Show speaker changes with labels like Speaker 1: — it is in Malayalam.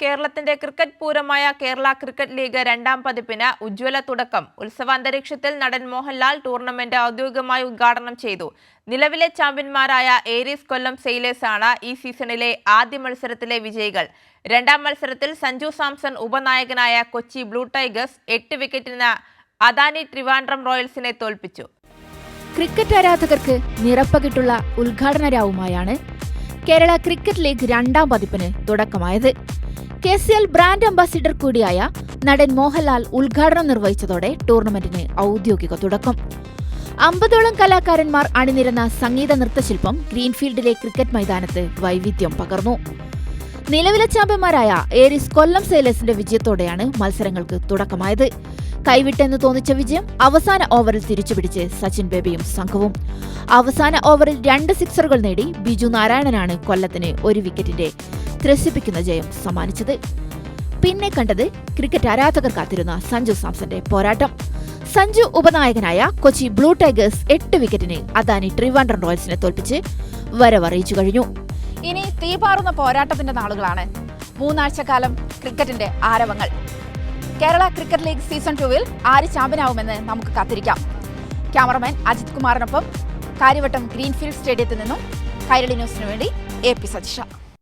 Speaker 1: കേരളത്തിന്റെ ക്രിക്കറ്റ് പൂരമായ കേരള ക്രിക്കറ്റ് ലീഗ് രണ്ടാം പതിപ്പിന് ഉജ്ജ്വല തുടക്കം. ഉത്സവാന്തരീക്ഷത്തിൽ നടൻ മോഹൻലാൽ ടൂർണമെന്റ് ഔദ്യോഗികമായി ഉദ്ഘാടനം ചെയ്തു. നിലവിലെ ചാമ്പ്യന്മാരായ ഏരീസ് കൊല്ലം സെയിലേഴ്സ് ആണ് ഈ സീസണിലെ ആദ്യ മത്സരത്തിലെ വിജയികൾ. രണ്ടാം മത്സരത്തിൽ സഞ്ജു സാംസൺ ഉപനായകനായ കൊച്ചി ബ്ലൂ ടൈഗേഴ്സ് എട്ട് വിക്കറ്റിന് അദാനി ട്രിവാൻഡ്രം റോയൽസിനെ തോൽപ്പിച്ചു.
Speaker 2: ക്രിക്കറ്റ് ആരാധകർക്ക് നിറപ്പകിട്ടുള്ള ഉദ്ഘാടന രാവുമായാണ് കേരള ക്രിക്കറ്റ് ലീഗ് രണ്ടാം പതിപ്പിന് തുടക്കമായത്. K C L brand ambassador കൂടിയായ നടൻ മോഹൻലാൽ ഉദ്ഘാടനം നിർവഹിച്ചതോടെ ടൂർണമെന്റിന് ഔദ്യോഗിക തുടക്കം. അമ്പതോളം കലാകാരന്മാർ അണിനിരന്ന സംഗീത നൃത്തശില്പം ഗ്രീൻഫീൽഡിലെ ക്രിക്കറ്റ് മൈതാനത്ത് വൈവിധ്യം പകർന്നു. നിലവിലെ ചാമ്പ്യന്മാരായ ഏരിസ് കൊല്ലം സെയിലേഴ്സിന്റെ വിജയത്തോടെയാണ് മത്സരങ്ങൾക്ക് തുടക്കമായത്. കൈവിട്ടെന്ന് തോന്നിച്ച വിജയം അവസാന ഓവറിൽ തിരിച്ചുപിടിച്ച് സച്ചിൻ ബേബിയും സംഘവും. അവസാന ഓവറിൽ രണ്ട് സിക്സറുകൾ നേടി ബിജു നാരായണനാണ് കൊല്ലത്തിന് ഒരു വിക്കറ്റിന്റെ ത്രസിപ്പിക്കുന്ന ജയം സമ്മാനിച്ചത്. പിന്നെ കണ്ടത് ക്രിക്കറ്റ് ആരാധകർ കാത്തിരുന്ന സഞ്ജു സാംസന്റെ പോരാട്ടം. സഞ്ജു ഉപനായകനായ കൊച്ചി ബ്ലൂ ടൈഗേഴ്സ് എട്ട് വിക്കറ്റിന് അദാനി ട്രിവാൻഡ്രം റോയൽസിനെ തോൽപ്പിച്ച് വരവറിയിച്ചു കഴിഞ്ഞു.
Speaker 3: ഇനി തീപാറുന്ന പോരാട്ടത്തിന്റെ നാളുകളാണ് മൂന്നാഴ്ചക്കാലം ക്രിക്കറ്റിന്റെ ആരവങ്ങൾ. കേരള ക്രിക്കറ്റ് ലീഗ് സീസൺ ടുവിൽ ആര് ചാമ്പ്യനാവുമെന്ന് നമുക്ക് കാത്തിരിക്കാം. ക്യാമറമാൻ അജിത് കുമാറിനൊപ്പം കാര്യവട്ടം ഗ്രീൻഫീൽഡ് സ്റ്റേഡിയത്തിൽ നിന്നും കൈരളി ന്യൂസിനു വേണ്ടി എ പി സതീഷ